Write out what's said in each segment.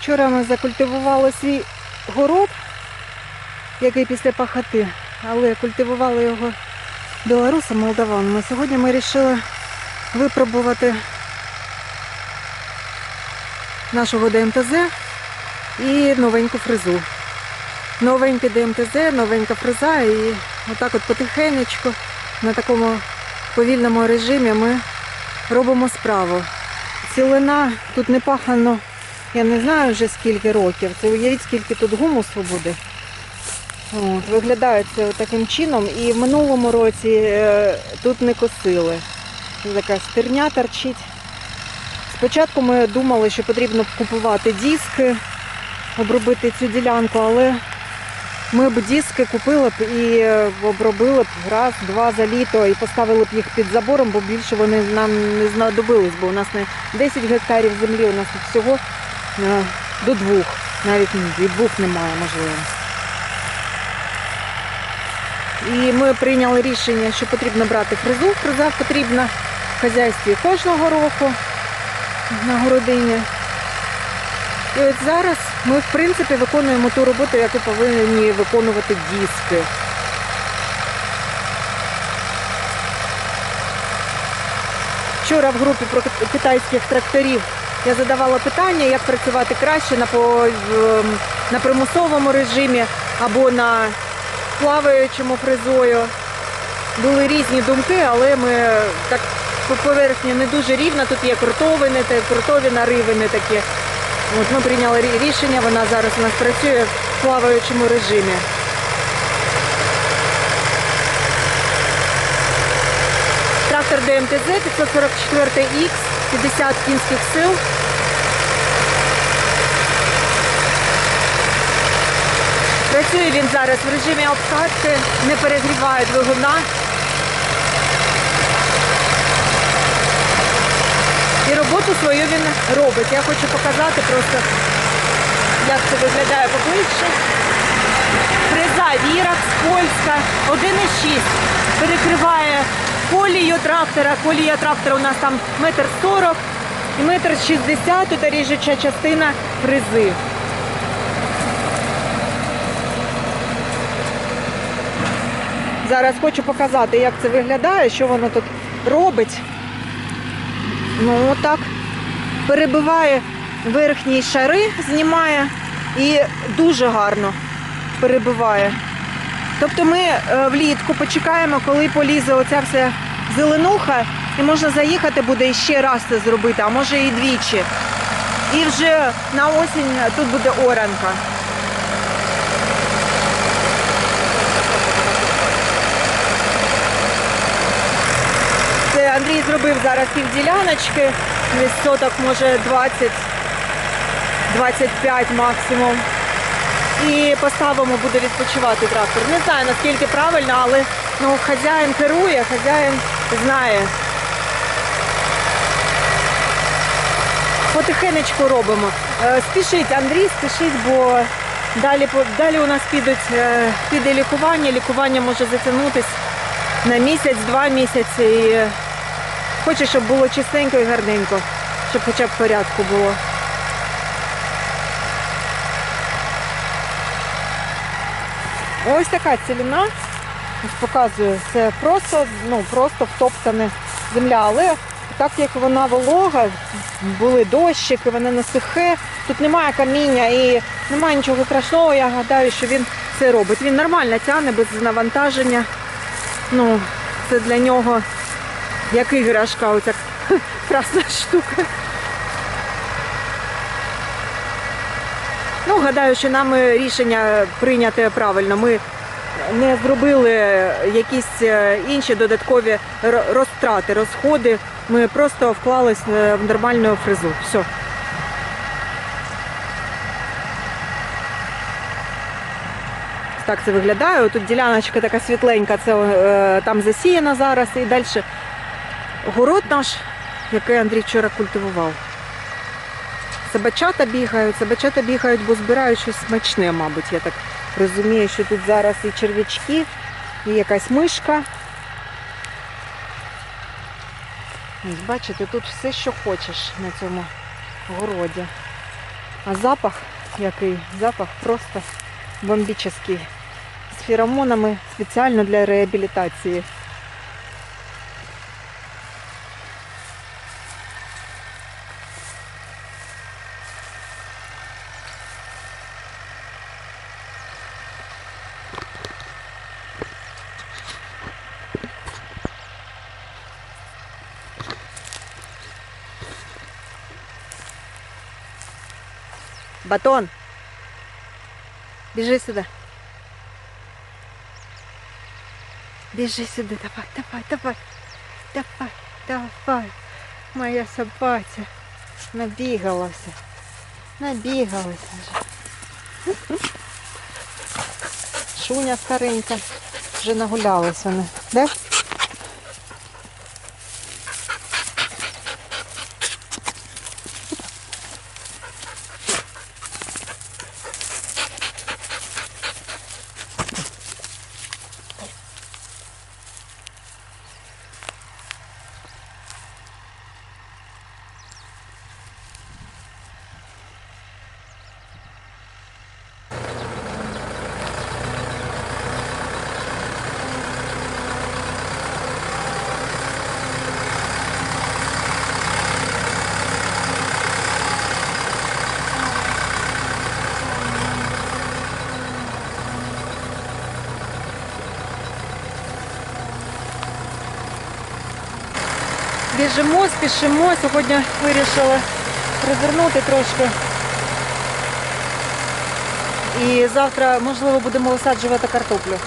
Вчора ми закультивували свій город, який після пахоти, але культивували його білорусами, молдаванами. Сьогодні ми вирішили випробувати нашого ДМТЗ і новеньку фрезу. Новеньке ДМТЗ, новенька фреза і отак от потихенечку на такому повільному режимі ми робимо справу. Цілина тут не пахано, я не знаю вже скільки років. Це уявіть, скільки тут гумусу буде. От, виглядає це таким чином. І в минулому році е, тут не косили. Така стерня торчить. Спочатку ми думали, що потрібно купувати диски, обробити цю ділянку, але ми б диски купили б і е, обробили б раз, два за літо і поставили б їх під забором, бо більше вони нам не знадобились, бо у нас не 10 гектарів землі, у нас тут всього до двох, навіть від двох немає можливо. І ми прийняли рішення, що потрібно брати фрезу. Фреза потрібна в хазяйстві кожного року на городині. І от зараз ми, в принципі, виконуємо ту роботу, яку повинні виконувати диски. Вчора в групі про китайських тракторів я задавала питання, як працювати краще на, по, ем, на примусовому режимі або на плаваючому фрезою. Були різні думки, але ми так по поверхні не дуже рівно. Тут є крутовини, крутові наривини такі. От ми прийняли рішення, вона зараз у нас працює в плаваючому режимі. Трактор ДМТЗ 544X, 50 кінських сил. Працює він зараз в режимі обкатки, не перегріває двигуна. І роботу свою він робить. Я хочу показати просто, як це виглядає поближче. Фреза Віракс, польська, 1,6. Перекриває колію трактора. Колія трактора у нас там метр сорок і метр шістдесят, тут ріжуча частина фрези. Зараз хочу показати, як це виглядає, що воно тут робить. Ну отак. Перебиває верхні шари, знімає і дуже гарно перебиває. Тобто ми е, влітку почекаємо, коли полізе оця вся зеленуха, і можна заїхати буде і ще раз це зробити, а може і двічі. І вже на осінь тут буде оранка. Це Андрій зробив зараз півділяночки, десь соток, може 20, 25 максимум. І поставимо, буде відпочивати трактор. Не знаю наскільки правильно, але ну, хазяїн керує, хазяїн знає. Потихенечку робимо. Е, Спішіть, Андрій, спішіть, бо далі, далі у нас підуть, е, піде лікування. Лікування може затягнутись на місяць, два місяці. І хочу, щоб було чистенько і гарненько, щоб хоча б порядку було. Ось така цілина. Ось показую, це просто, ну, просто втоптана земля. Але так як вона волога, були дощики, вона не сухе, тут немає каміння і немає нічого страшного, я гадаю, що він це робить. Він нормально тягне без навантаження. Ну, це для нього як іграшка, оця красна штука. Гадаю, що нам рішення прийняте правильно. Ми не зробили якісь е, інші додаткові розтрати, розходи. Ми просто вклались е, в нормальну фрезу. Все. Так це виглядає. Тут діляночка така світленька, це е, там засіяна зараз і далі город наш, який Андрій вчора культивував. Собачата бігають, собачата бігають, бо збирають щось смачне, мабуть. Я так розумію, що тут зараз і черв'ячки, і якась мишка. Ось, бачите, тут все, що хочеш на цьому городі. А запах який? Запах просто бомбічний. З феромонами спеціально для реабілітації. Батон. Біжи сюди. Біжи сюди, давай, давай, давай. Давай, давай. Моя собаця. Набігалася. Набігалася вже. Шуня старенька. Вже нагулялась вони. Де? Біжимо, спішимо. Сьогодні вирішила розвернути трошки. І завтра, можливо, будемо висаджувати картоплю.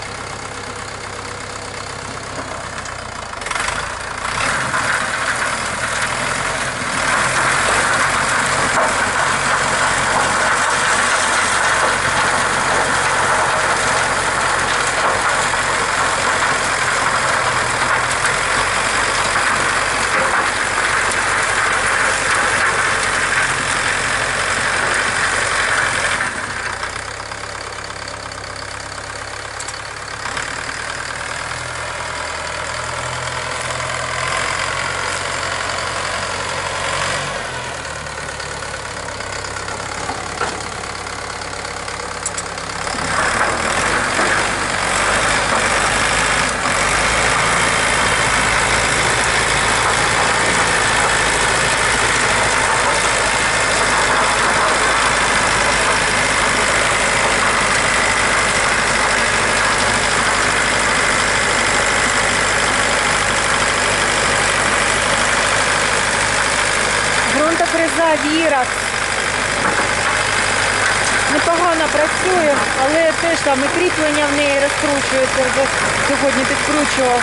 Працює, але теж там і кріплення в неї розкручується. Вже сьогодні підкручував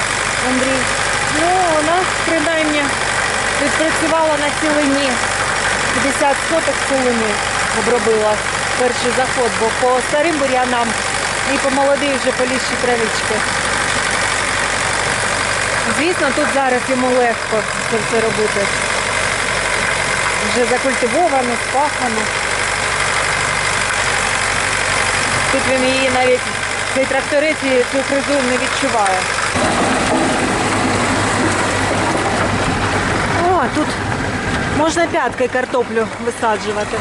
Андрій. Ну, вона принаймні відпрацювала на цілині. 50 соток цілини обробила перший заход, бо по старим бур'янам і по молодій вже полізші травички. Звісно, тут зараз йому легко це все робити. Вже закультивовано, спахано. Тут він її навіть цей тракторець цю кризу не відчуває. О, тут можна п'яткою картоплю висаджувати.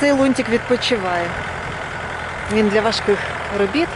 Цей лунтик відпочиває. Він для важких робіт.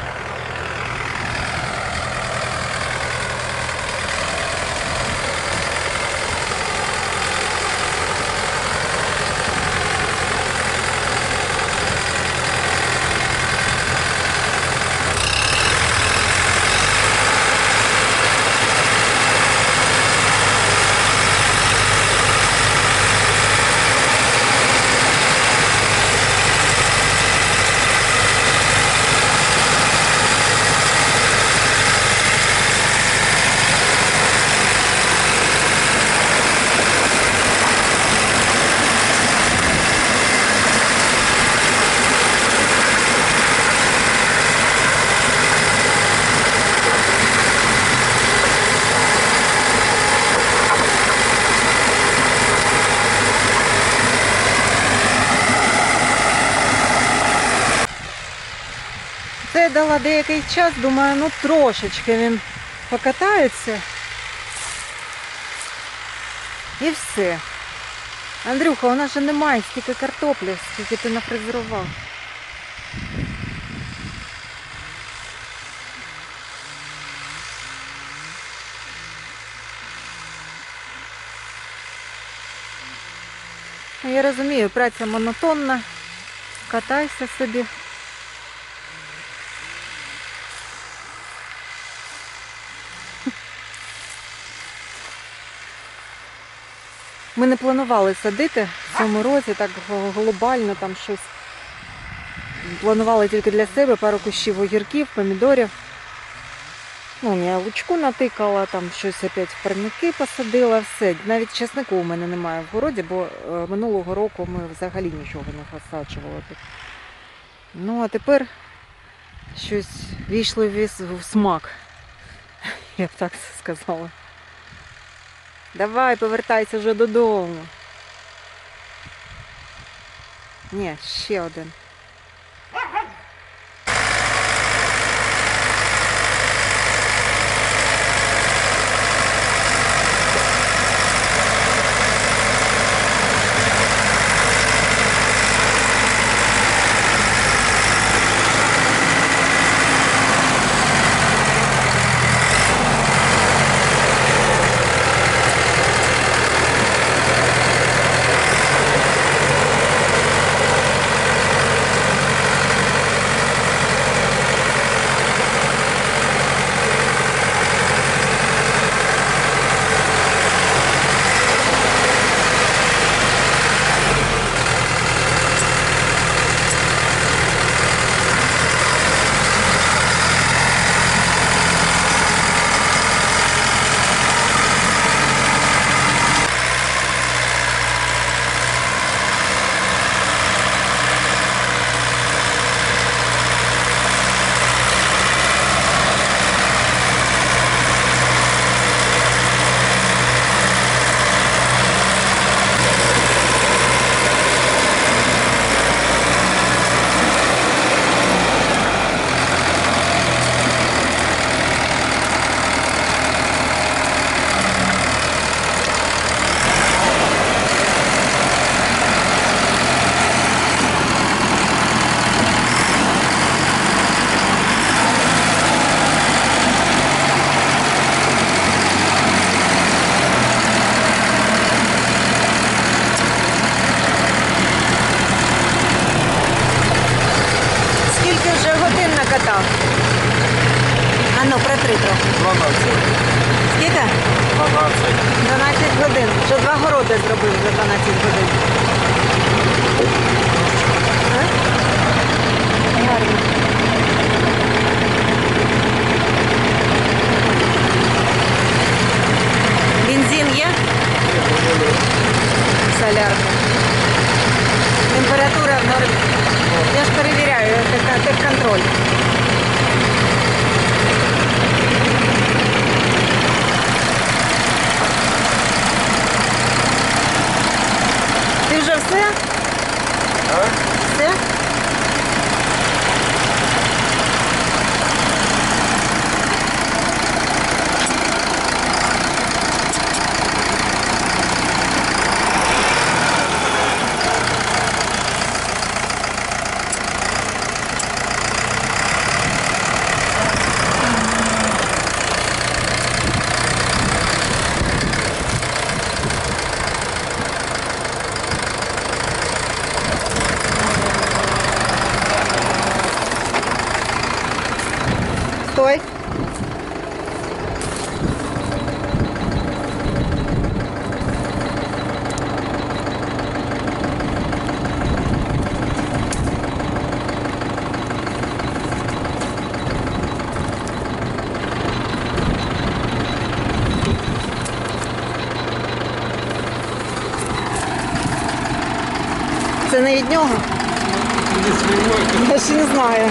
Дала деякий час, думаю, ну трошечки він покатається. І все. Андрюха, у нас же немає стільки картоплі, скільки ти нафрезерував. Ну, Я розумію, праця монотонна. Катайся собі. Ми не планували садити в цьому році так глобально там щось. Планували тільки для себе пару кущів огірків, помідорів. Ну, я лучку натикала, там щось опять в парники посадила, все. Навіть чеснику у мене немає в городі, бо е, минулого року ми взагалі нічого не посаджували тут. Ну, а тепер щось війшло в смак, я б так сказала. Давай, повертайся вже додому. Ні, ще один. Від нього? Я ще не знаю.